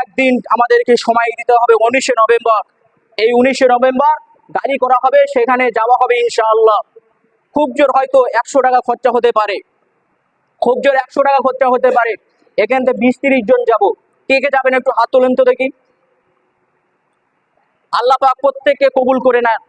একদিন আমাদেরকে সময় দিতে হবে উনিশে নভেম্বর। এই উনিশে নভেম্বর গাড়ি করা হবে, সেখানে যাওয়া হবে ইনশাআল্লাহ। খুব জোর হয়তো একশো টাকা খরচা হতে পারে। খুব জোর একশো টাকা খরচা হতে পারে। এখান থেকে বিশ তিরিশ জন যাব। কে কে যাবেন একটু হাত তোলেন তো দেখি। আল্লাহ পাক প্রত্যেককে কবুল করে নেন।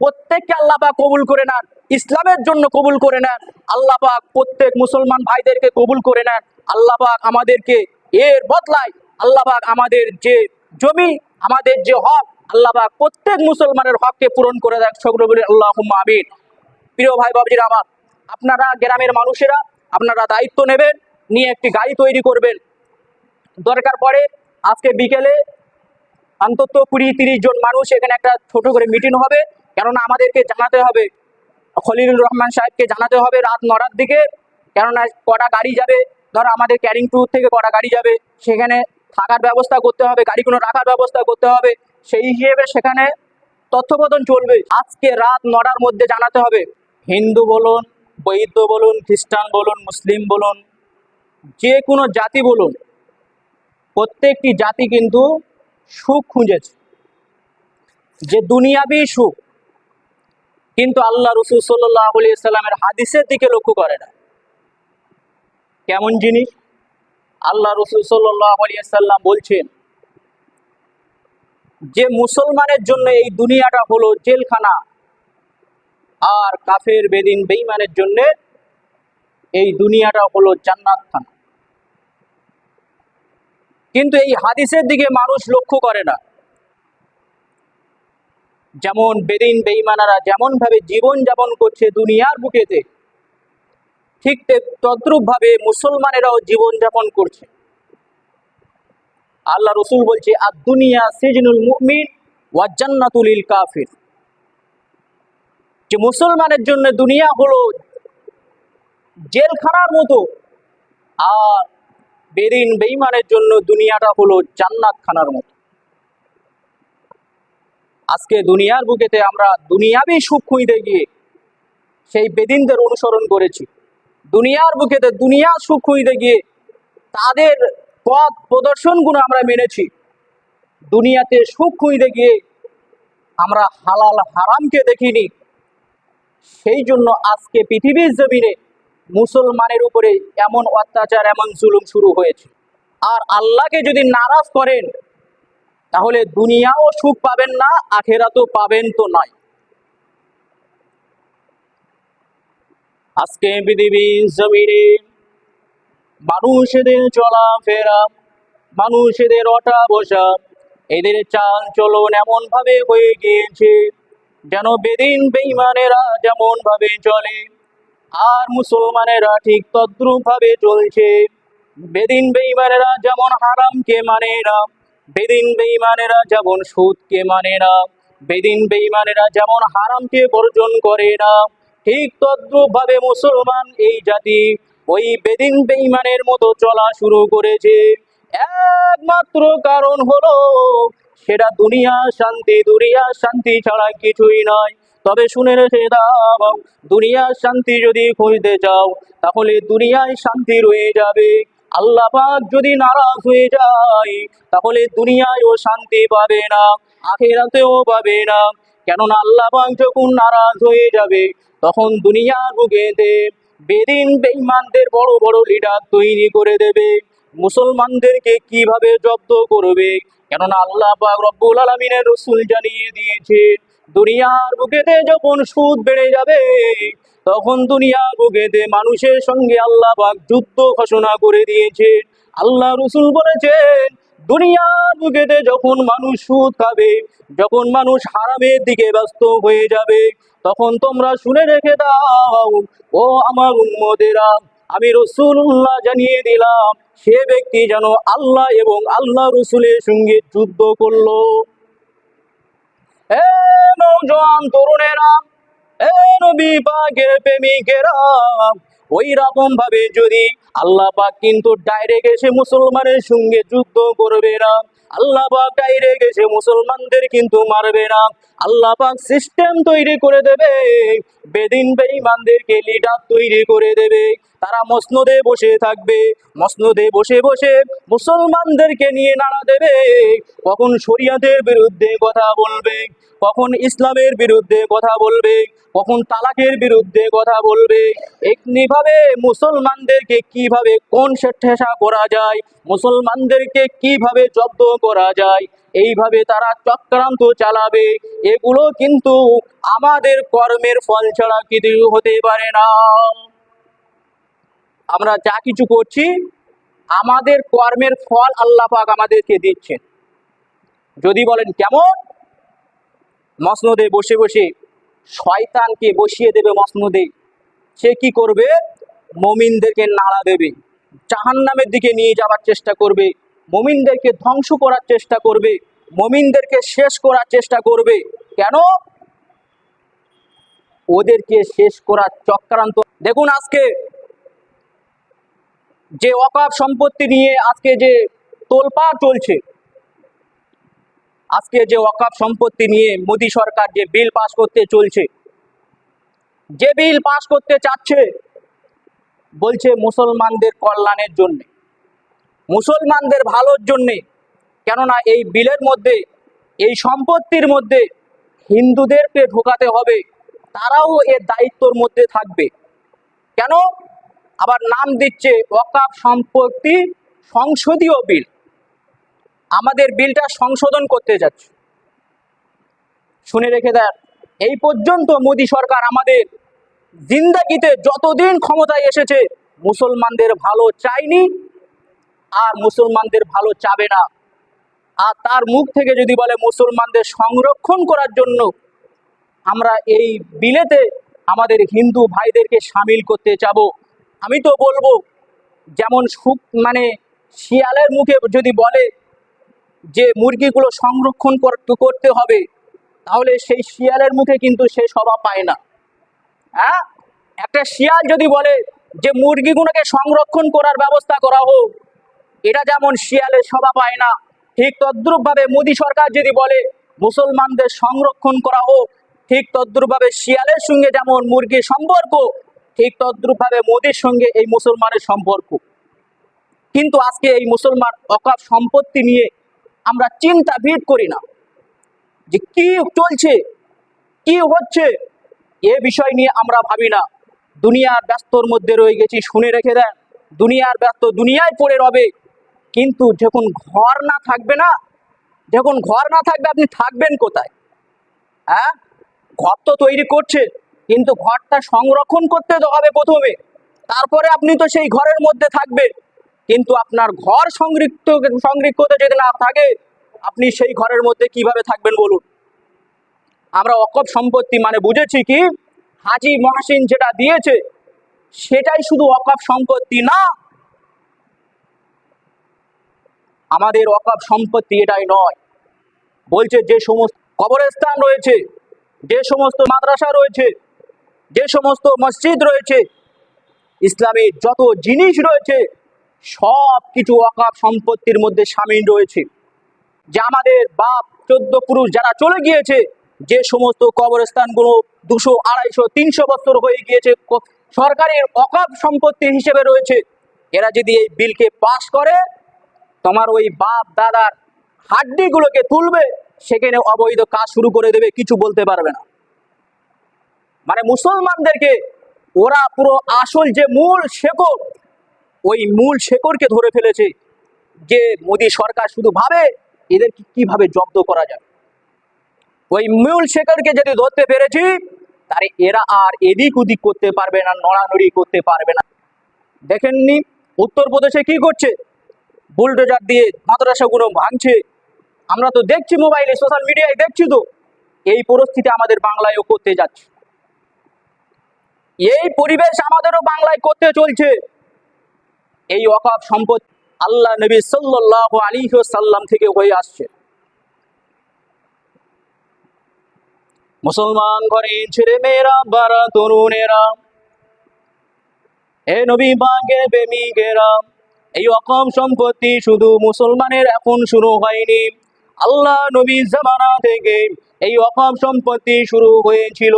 প্রত্যেককে আল্লাহ পাক কবুল করে নেন। ইসলামের জন্য কবুল করে নেন। আল্লাহ পাক প্রত্যেক মুসলমান ভাইদেরকে কবুল করে নেন। আল্লাহ পাক আমাদেরকে এর বদলায় আল্লাহ পাক আমাদের যে জমি, আমাদের যে হক, আল্লাহ পাক প্রত্যেক মুসলমানের হককে পূরণ করে দেন সকলে বলে আল্লাহ আমিন। প্রিয় ভাই বাবজির আমার, আপনারা গ্রামের মানুষেরা আপনারা দায়িত্ব নেবেন, নিয়ে একটি গাড়ি তৈরি করবেন। দরকার পড়ে আজকে বিকেলে অন্তত কুড়ি তিরিশ জন মানুষ এখানে একটা ছোট করে মিটিং হবে, কেননা আমাদেরকে জানাতে হবে। খলিলুর রহমান সাহেবকে জানাতে হবে রাত নটার দিকে, কেননা কটা গাড়ি যাবে, ধরো আমাদের ক্যারিং ট্যুর থেকে কটা গাড়ি যাবে, সেখানে থাকার ব্যবস্থা করতে হবে গাড়িগুলো রাখার ব্যবস্থা করতে হবে। সেই হিসেবে সেখানে তথ্যপ্রদান চলবে। আজকে রাত নটার মধ্যে জানাতে হবে। হিন্দু বলুন, বৈদ্য বলুন, খ্রিস্টান বলুন, মুসলিম বলুন, যে কোনো জাতি বলুন, প্রত্যেকটি জাতি কিন্তু সুখ খুঁজেছে। যে দুনিয়াবি সুখ, কিন্তু আল্লাহ রসুল সাল্লাহ আলিয়া সাল্লামের হাদিসের দিকে লক্ষ্য করে না। কেমন জিনিস? আল্লাহ রসুল সাল্লাম বলছেন, যে মুসলমানের জন্য এই দুনিয়াটা হলো জেলখানা, আর কাফের, বেদিন বেইমানের জন্য এই দুনিয়াটা হলো জান্নাত খানা কিন্তু এই হাদিসের দিকে মানুষ লক্ষ্য করে না। যেমন বেদিন বেইমানারা যেমন ভাবে জীবন যাপন করছে দুনিয়ার বুকেতে ঠিক তদ্রুপ ভাবে মুসলমানেরাও জীবনযাপন করছে। আল্লাহ রসুল বলছে আর দুনিয়া সিজনুল মুমিন ওয়াজান্নাতুলিল কাফির। যে মুসলমানের জন্য দুনিয়া হলো জেলখানার মতো, আর বেদিন বেইমানের জন্য দুনিয়াটা হলো জান্নাত খানার মতো। আজকে দুনিয়ার বুকেতে আমরা দুনিয়াবি সুখ খুঁজতে গিয়ে সেই বেদিনদের অনুসরণ করেছি। দুনিয়ার বুকেতে দুনিয়া সুখ খুঁজতে গিয়ে তাদের পথ প্রদর্শনগুলো আমরা মেনেছি। দুনিয়াতে সুখ খুঁজতে গিয়ে আমরা হালাল হারামকে দেখিনি। সেই জন্য আজকে পৃথিবীর জমিনে মুসলমানের উপরে এমন অত্যাচার, এমন জুলুম শুরু হয়েছে। আর আল্লাহকে যদি নারাজ করেন, তাহলে দুনিয়াও সুখ পাবেন না, আখেরাতও পাবেন তো নয়। আজকে পৃথিবীর জমিনে মানুষদের চলাফেরা, মানুষদের ওঠা বসা এদের চাল চলন এমন ভাবে হয়ে গিয়েছে যেন বেদিন বেইমানেরা যেমন ভাবে চলে, আর মুসলমানেরা ঠিক তদ্রুপ ভাবে চলছে। বেদিন বেইমানেরা যেমন হারামকে মানে না, বেদিন বেইমানেরা যেমন সুদকে মানে না, বেদিন বেইমানেরা যেমন হারামকে বর্জন করে না ঠিক তদ্রুপ ভাবে মুসলমান এই জাতি ওই বেদিন বেইমানের মতো চলা শুরু করেছে। একমাত্র কারণ হলো, সেটা দুনিয়া শান্তি দুনিয়া শান্তি ছাড়া কিছুই নয়। তবে শুনে রেখে দাও দুনিয়ার শান্তি যদি খুঁজতে চাও, তাহলে দুনিয়ায় শান্তি রয়ে যাবে। আল্লাহ পাক যদি নারাজ হয়ে যায়, তাহলে দুনিয়ায়ও শান্তি পাবে না, আখেরাতেও পাবে না। কেননা আল্লাহ পাক যখন নারাজ হয়ে যাবে তখন দুনিয়ার বুকেতে বেদিন বেইমানদের বড় বড় লিডার তৈরি করে দেবে। মুসলমানদেরকে কীভাবে জব্দ করবে? কেননা আল্লাহ পাক রব্বুল আলমিনের রসুল জানিয়ে দিয়েছে দুনিয়ার বুকেতে যখন সুদ বেড়ে যাবে, তখন দুনিয়ার বুকেতে মানুষের সঙ্গে আল্লাহ পাক যুদ্ধ ঘোষণা করে দিয়েছে। আল্লাহ রসুল বলেছেন দুনিয়ার বুকেতে যখন মানুষ সুদ খাবে, যখন মানুষ হারামের দিকে ব্যস্ত হয়ে যাবে, তখন তোমরা শুনে রেখে দাও, ও আমার উম্মদেরা আমি রসুল্লাহ জানিয়ে দিলাম, সে ব্যক্তি যেন আল্লাহ এবং আল্লাহ রসুলের সঙ্গে যুদ্ধ করল। এ নৌজওয়ান তরুণেরা, এ নবী পাকের প্রেমিকেরা ওই রকম ভাবে যদি আল্লাহ পাক কিন্তু ডাইরেক্ট এসে মুসলমানের সঙ্গে যুদ্ধ করবে না, আল্লাহ পাক ডাইরেক্ট এসে মুসলমানদের কিন্তু মারবে না। আল্লাহ পাক সিস্টেম তৈরি করে দেবে। বেদিন বেঈমানদেরকে লিডার তৈরি করে দেবে। তারা মসনদে বসে থাকবে। মসনদে বসে বসে মুসলমানদেরকে নিয়ে নাড়া দেবে। কখন শরিয়াতের বিরুদ্ধে কথা বলবে, কখন ইসলামের বিরুদ্ধে কথা বলবে, কখন তালাকের বিরুদ্ধে কথা বলবে এমনিভাবে মুসলমানদেরকে কীভাবে কোন ঠেসা করা যায়, মুসলমানদেরকে কীভাবে জব্দ করা যায় এইভাবে তারা চক্রান্ত চালাবে। এগুলো কিন্তু আমাদের কর্মের ফল ছাড়া কিছু হতে পারে না। আমরা যা কিছু করছি, আমাদের কর্মের ফল আল্লাহ পাক আমাদেরকে দিচ্ছেন। যদি বলেন, কেমন? মসনদে বসে বসে শয়তানকে বসিয়ে দেবে মসনদে। সে কি করবে? মমিনদেরকে নাড়া দেবে। জাহান্নামের দিকে নিয়ে যাওয়ার চেষ্টা করবে। মমিনদেরকে ধ্বংস করার চেষ্টা করবে, মমিনদেরকে শেষ করার চেষ্টা করবে। কেন? ওদেরকে শেষ করার চক্রান্ত। দেখুন আজকে যে অকাপ সম্পত্তি নিয়ে আজকে যে তোলপা চলছে, আজকে যে ওয়াকাফ সম্পত্তি নিয়ে মোদী সরকার যে বিল পাস করতে চলছে, যে বিল পাস করতে চাচ্ছে, বলছে মুসলমানদের কল্যাণের জন্য। মুসলমানদের ভালোর জন্যে। কেননা এই বিলের মধ্যে, এই সম্পত্তির মধ্যে হিন্দুদেরকে ঢোকাতে হবে, তারাও এর দায়িত্বর মধ্যে থাকবে। কেন? আবার নাম দিচ্ছে ওয়াকাফ সম্পত্তি সংসদীয় বিল। আমাদের বিলটা সংশোধন করতে যাচ্ছে। শুনে রেখে দেন, এই পর্যন্ত মোদী সরকার আমাদের জিন্দাগিতে যতদিন ক্ষমতায় এসেছে, মুসলমানদের ভালো চায়নি আর মুসলমানদের ভালো চাবে না। আর তার মুখ থেকে যদি বলে মুসলমানদের সংরক্ষণ করার জন্য আমরা এই বিলেতে আমাদের হিন্দু ভাইদেরকে সামিল করতে যাব, আমি তো বলব, যেমন সুখ মানে শিয়ালের মুখে যদি বলে যে মুরগিগুলো সংরক্ষণ কর- করতে হবে, তাহলে সেই শিয়ালের মুখে কিন্তু সে সভা পায় না। হ্যাঁ? একটা শিয়াল যদি বলে যে মুরগিগুলোকে সংরক্ষণ করার ব্যবস্থা করা হোক এটা যেমন শিয়ালের সভা পায় না, ঠিক তদ্রুপভাবে মোদী সরকার যদি বলে মুসলমানদের সংরক্ষণ করা হোক, ঠিক তদ্রুপভাবে শিয়ালের সঙ্গে যেমন মুরগির সম্পর্ক, ঠিক তদ্রুপভাবে মোদির সঙ্গে এই মুসলমানের সম্পর্ক। কিন্তু আজকে এই মুসলমান অকাপ সম্পত্তি নিয়ে আমরা চিন্তা ভিড় করি না যে কি চলছে, কি হচ্ছে, এ বিষয় নিয়ে আমরা ভাবি না। দুনিয়ার ব্যস্তর মধ্যে রয়ে গেছি, শুনে রেখে দেন। দুনিয়ার ব্যস্ত দুনিয়ায় পড়ে রবে। কিন্তু যখন ঘর না থাকবে না, যখন ঘর না থাকবে, আপনি থাকবেন কোথায়? হ্যাঁ? ঘর তো তৈরি করছে, কিন্তু ঘরটা সংরক্ষণ করতে তো হবে প্রথমে। তারপরে আপনি তো সেই ঘরের মধ্যে থাকবেন। কিন্তু আপনার ঘর সংরক্ষিত সংরক্ষিত যদি না থাকে, আপনি সেই ঘরের মধ্যে কীভাবে থাকবেন বলুন? আমরা অকপ সম্পত্তি মানে বুঝেছি কি? হাজি মহাসিন যেটা দিয়েছে, সেটাই শুধু অকপ সম্পত্তি না আমাদের অকপ সম্পত্তি এটাই নয়। বলছে যে সমস্ত কবরস্থান রয়েছে, যে সমস্ত মাদ্রাসা রয়েছে, যে সমস্ত মসজিদ রয়েছে, ইসলামী যত জিনিস রয়েছে, সব কিছু অকাপ সম্পত্তির মধ্যে সামিল রয়েছে। যে আমাদের বাপ চোদ্দ পুরুষ যারা চলে গিয়েছে, যে সমস্ত কবরস্থানগুলো দুশো, আড়াইশো, তিনশো বছর হয়ে গিয়েছে সরকারের অকাপ সম্পত্তি হিসেবে রয়েছে। এরা যদি এই বিলকে পাশ করে তোমার ওই বাপ দাদার হাড্ডিগুলোকে তুলবে, সেখানে অবৈধ কাজ শুরু করে দেবে, কিছু বলতে পারবে না। মানে মুসলমানদেরকে, ওরা পুরো আসল যে মূল শেকড়, ওই মূল শেকড়কে ধরে ফেলেছে যে মোদী সরকার শুধু ভাবে, এদেরকে কীভাবে জব্দ করা যায়। ওই মূল শেকড়কে যদি ধরতে পেরেছি, তাহলে এরা আর এদিক ওদিক করতে পারবে না, নড়ানড়ি করতে পারবে না। দেখেননি, উত্তরপ্রদেশে কি করছে? বুলডোজার দিয়ে মাদ্রাসাগুলো ভাঙছে। আমরা তো দেখছি মোবাইলে, সোশ্যাল মিডিয়ায় দেখছি তো। এই পরিস্থিতি আমাদের বাংলায়ও করতে যাচ্ছে। এই পরিবেশ আমাদেরও বাংলায় করতে চলছে। এই অকাপ সম্পদ আল্লাহ নবী সাল্লাহ আলী সাল্লাম থেকে হয়ে আসছে। মুসলমান ঘরে ছেলে মেয়েরা, বারা তরুণেরা, এ নবী বাগের প্রেমিকেরা এই অকম সম্পত্তি শুধু মুসলমানের এখন শুরু হয়নি। আল্লাহ নবী জামানা থেকে এই অকাপ সম্পত্তি শুরু হয়েছিল।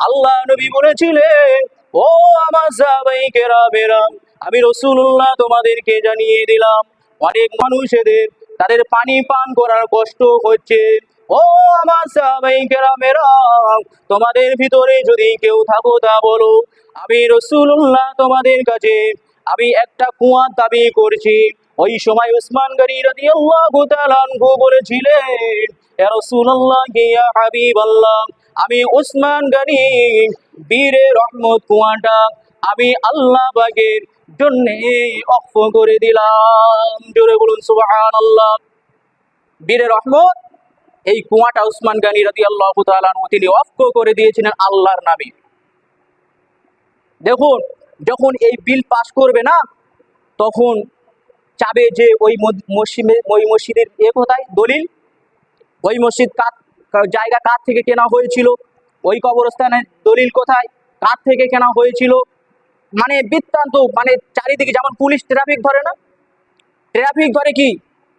আল্লাহ নবী বলেছিলেন, ও আমার সাহাবাই কেরামেরাম আমি রসুল্লাহ তোমাদেরকে জানিয়ে দিলাম, অনেক মানুষেদের তাদের পানি পান করার কষ্ট হচ্ছে। ও আমার সাহাবাই কেরামেরাম তোমাদের ভিতরে যদি কেউ থাকো তা বলো, আমি রসুল্লাহ তোমাদের কাছে আমি একটা কুয়ার দাবি করছি। ওই সময় উসমান গনি রাদিয়াল্লাহু তাআলা বলেছিলেন আমি উসমান গনি বীরে রহমত কুয়াটা আমি আল্লাহ বাগের জন্য অফ করে দিলাম। জোরে বলুন, সুবহানাল্লাহ। বীরে রহমত, এই কুয়াটা উসমান গানি তাআলা আনহু, তিনি অফ করে দিয়েছিলেন আল্লাহর নামে। দেখুন যখন এই বিল পাস করবে না, তখন চাবে যে ওই মসজিদে, ওই মসজিদের এ কোথায়? দলিল? ওই মসজিদ কার- জায়গা কার থেকে কেনা হয়েছিল? ওই কবরস্থানের দলিল কোথায়? কার থেকে কেনা হয়েছিল? মানে বৃত্তান্ত মানে চারিদিকে যেমন পুলিশ ট্রাফিক ধরে না ট্রাফিক ধরে কি?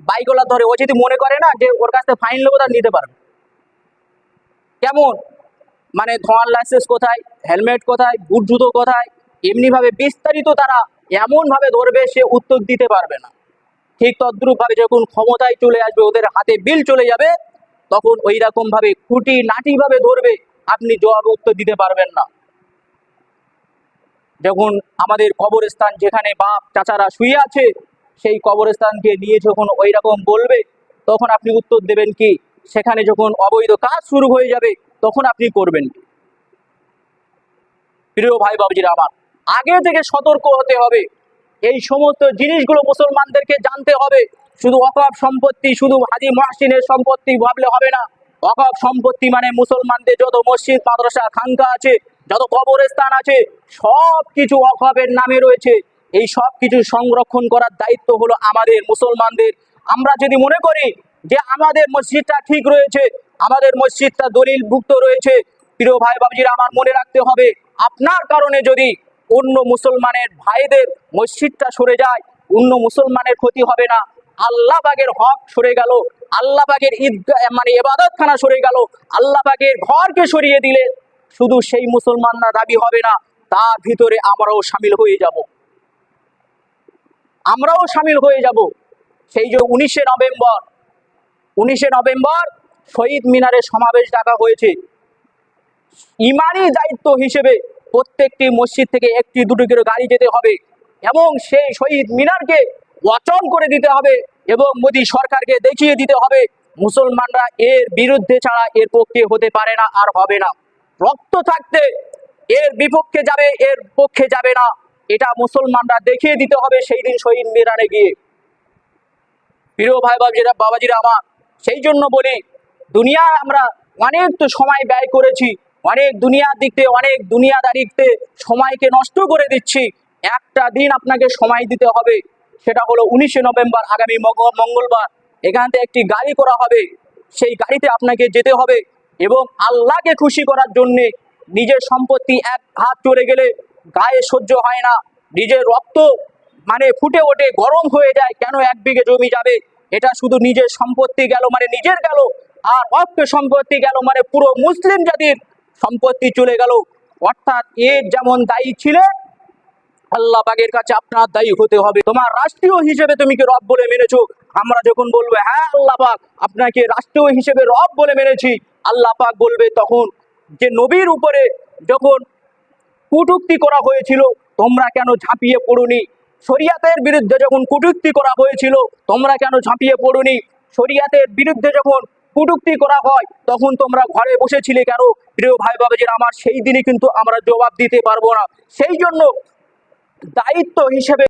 বাইকওয়ালা ধরে। ও যদি মনে করে না যে ওর কাছ থেকে ফাইন নেব তার নিতে পারবে। কেমন? মানে ধোঁয়ার লাইসেন্স কোথায়? হেলমেট কোথায়? বুট জুতো কোথায়? এমনিভাবে বিস্তারিত তারা এমনভাবে ধরবে, সে উত্তর দিতে পারবে না ঠিক তদ্রুপভাবে যখন ক্ষমতায় চলে আসবে, ওদের হাতে বিল চলে যাবে, তখন ওই রকম ভাবে খুঁটি নাটি ভাবে ধরবে, আপনি জবাব উত্তর দিতে পারবেন না যখন আমাদের কবরস্থান যেখানে বাপ চাচারা শুয়ে আছে, সেই কবরস্থানকে নিয়ে যখন ওই রকম বলবে, তখন আপনি উত্তর দেবেন কি, সেখানে যখন অবৈধ কাজ শুরু হয়ে যাবে, তখন আপনি করবেন? প্রিয় ভাই বাবুজিরা আমার আগে থেকে সতর্ক হতে হবে। এই সমস্ত জিনিসগুলো মুসলমানদেরকে জানতে হবে। শুধু অকাপ সম্পত্তি, শুধু হাজি মহাসিনের সম্পত্তি ভাবলে হবে না। অকাপ সম্পত্তি মানে মুসলমানদের যত মসজিদ, মাদ্রাসা, খানকা আছে, যত কবরস্থান আছে সব কিছু অকাপের নামে রয়েছে। এই সব কিছু সংরক্ষণ করার দায়িত্ব হলো আমাদের মুসলমানদের। আমরা যদি মনে করি যে আমাদের মসজিদটা ঠিক রয়েছে, আমাদের মসজিদটা দলিলভুক্ত রয়েছে, প্রিয় ভাই বাবুজিরা আমার মনে রাখতে হবে, আপনার কারণে যদি অন্য মুসলমানের ভাইদের মসজিদটা সরে যায়, অন্য মুসলমানের ক্ষতি হবে না। আল্লাহবাগের হক সরে গেল আল্লাহ বাগের ঈদগাহ মানে এবাদতখানা সরে গেল আল্লাহ বাগের ঘরকে সরিয়ে দিলে শুধু সেই মুসলমানরা দাবি হবে না, তার ভিতরে আমরাও সামিল হয়ে যাব। আমরাও সামিল হয়ে যাব। সেই যে উনিশে নভেম্বর উনিশে নভেম্বর শহীদ মিনারে সমাবেশ ডাকা হয়েছে। ইমানি দায়িত্ব হিসেবে প্রত্যেকটি মসজিদ থেকে একটি, দুটো করে গাড়ি যেতে হবে এবং সেই শহীদ মিনারকে অচল করে দিতে হবে এবং মোদী সরকারকে দেখিয়ে দিতে হবে, মুসলমানরা এর বিরুদ্ধে ছাড়া এর পক্ষে হতে পারে না আর হবে না। রক্ত থাকতে এর বিপক্ষে যাবে, এর পক্ষে যাবে না। এটা মুসলমানরা দেখিয়ে দিতে হবে সেই দিন শহীদ মিনারে গিয়ে। প্রিয় ভাই বাবাজিরা বাবাজিরা আমার, সেই জন্য বলি, দুনিয়ায় আমরা অনেক তো সময় ব্যয় করেছি অনেক দুনিয়ার দিক থেকে অনেক দুনিয়াদারিতে সময়কে নষ্ট করে দিচ্ছি। একটা দিন আপনাকে সময় দিতে হবে। সেটা হলো উনিশে নভেম্বর, আগামী মঙ্গ- মঙ্গলবার। এখান থেকে একটি গাড়ি করা হবে। সেই গাড়িতে আপনাকে যেতে হবে এবং আল্লাহকে খুশি করার জন্যে নিজের সম্পত্তি এক হাত চলে গেলে গায়ে সহ্য হয় না। নিজের রক্ত মানে ফুটে ওঠে, গরম হয়ে যায়, কেন এক বিঘে জমি যাবে? এটা শুধু নিজের সম্পত্তি গেল মানে নিজের গেল। আর অপ্য সম্পত্তি গেল মানে পুরো মুসলিম জাতির সম্পত্তি চলে গেল। অর্থাৎ এর যেমন দায়ী ছিলেন আল্লাহ পাকের কাছে আপনার দায়ী হতে হবে। তোমার রাষ্ট্রীয় হিসেবে তুমি কি রব বলে মেনেছো? আমরা যখন বলব হ্যাঁ আল্লাহ পাক, আপনাকে রাষ্ট্রীয় হিসেবে রব বলে মেনেছি। আল্লাহ পাক বলবে তখন যে নবীর উপরে যখন কটূক্তি করা হয়েছিল, তোমরা কেন ঝাঁপিয়ে পড়ুনি? শরিয়াতের বিরুদ্ধে যখন কটূক্তি করা হয়েছিল, তোমরা কেন ঝাঁপিয়ে পড়ুনি? শরিয়াতের বিরুদ্ধে যখন কটূক্তি করা হয়, তখন তোমরা ঘরে বসেছিলে কেন? প্রিয় ভাই বাবাজির, আমার সেই দিনে কিন্তু আমরা জবাব দিতে পারব না। সেই জন্য দায়িত্ব হিসেবে